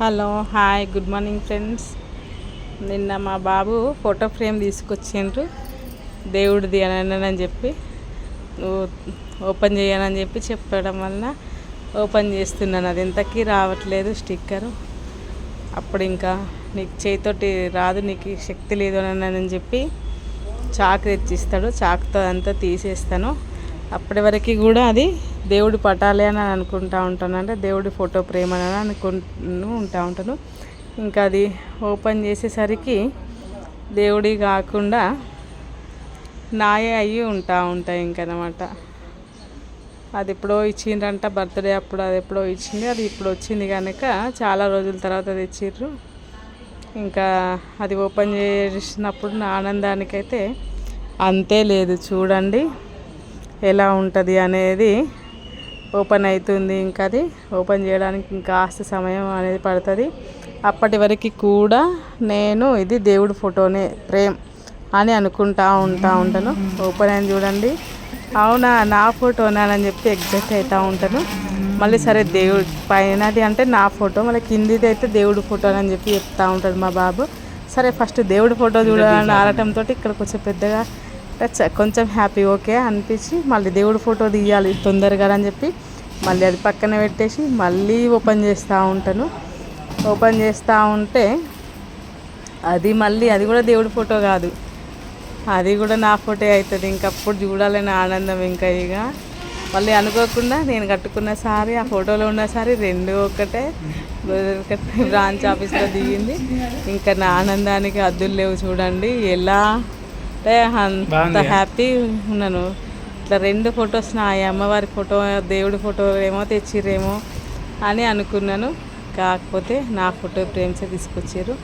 Hello hi good morning friends. నిన్న మా బాబు photo frame తీసుకొచ్చిండ్రు. దేవుడిది అని చెప్పి నువ్వు ఓపెన్ చేయనని చెప్పి చెప్పడం వలన ఓపెన్ చేస్తున్నాను. అది ఇంతకీ రావట్లేదు స్టిక్కరు. అప్పుడు ఇంకా నీకు చేతితోటి రాదు నీకు శక్తి లేదు అని అని చెప్పి చాకు తెచ్చిస్తాడు. చాకుతో అంతా తీసేస్తాను. అప్పటి వరకు కూడా అది దేవుడి పటాలే అని అనుకుంటా ఉంటాను. అంటే దేవుడి ఫోటో ప్రేమ అని అనుకుంటూ ఉంటా ఉంటాను. ఇంకా అది ఓపెన్ చేసేసరికి దేవుడి కాకుండా నాయే అయ్యి ఉంటా ఉంటాయి ఇంకనమాట అది ఎప్పుడో ఇచ్చిండ్రంట బర్త్డే అప్పుడు అది ఎప్పుడో ఇచ్చింది అది ఇప్పుడు వచ్చింది కనుక చాలా రోజుల తర్వాత తెచ్చిర్రు. ఇంకా అది ఓపెన్ చేసినప్పుడు నా ఆనందానికైతే అంతే లేదు. చూడండి. ఎలా ఉంటుంది అనేది ఓపెన్ అవుతుంది ఇంకా అది. ఓపెన్ చేయడానికి ఇంకా కాస్త సమయం అనేది పడుతుంది. అప్పటి వరకు కూడా నేను ఇది దేవుడి ఫోటోనే ప్రేమ్ అని అనుకుంటా ఉంటా ఉంటాను. ఓపెన్ అని చూడండి. అవునా నా ఫోటోనా అని చెప్పి ఎగ్జైట్ అవుతూ ఉంటాను. మళ్ళీ సరే దేవుడి పైనది అంటే నా ఫోటో మళ్ళీ కిందిది అయితే దేవుడి ఫోటో అని చెప్పి చెప్తా ఉంటాడు మా బాబు. సరే ఫస్ట్ దేవుడి ఫోటో చూడాలని ఆడటంతో ఇక్కడ కొంచెం పెద్దగా కొంచెం హ్యాపీ ఓకే అనిపించి మళ్ళీ దేవుడు ఫోటో తీయాలి తొందరగా అని చెప్పి మళ్ళీ అది పక్కన పెట్టేసి మళ్ళీ ఓపెన్ చేస్తూ ఉంటాను. ఓపెన్ చేస్తూ ఉంటే అది మళ్ళీ అది కూడా దేవుడి ఫోటో కాదు. అది కూడా నా ఫోటో అవుతుంది. ఇంకప్పుడు చూడాలని ఆనందం ఇంకా ఇక. మళ్ళీ అనుకోకుండా నేను కట్టుకున్న సారీ ఆ ఫోటోలో ఉన్న సారీ రెండు ఒకటే బ్రాంచ్ ఆఫీస్లో దిగింది. ఇంకా నా ఆనందానికి అద్దులు లేవు చూడండి. ఎలా అంటే అంత? హ్యాపీ ఉన్నాను. ఇట్లా రెండు ఫొటోస్ నా అమ్మవారి ఫోటో దేవుడి ఫోటో ఏమో తెచ్చిర్రేమో అని అనుకున్నాను. కాకపోతే నా ఫోటో ప్రేమ్సే తీసుకొచ్చారు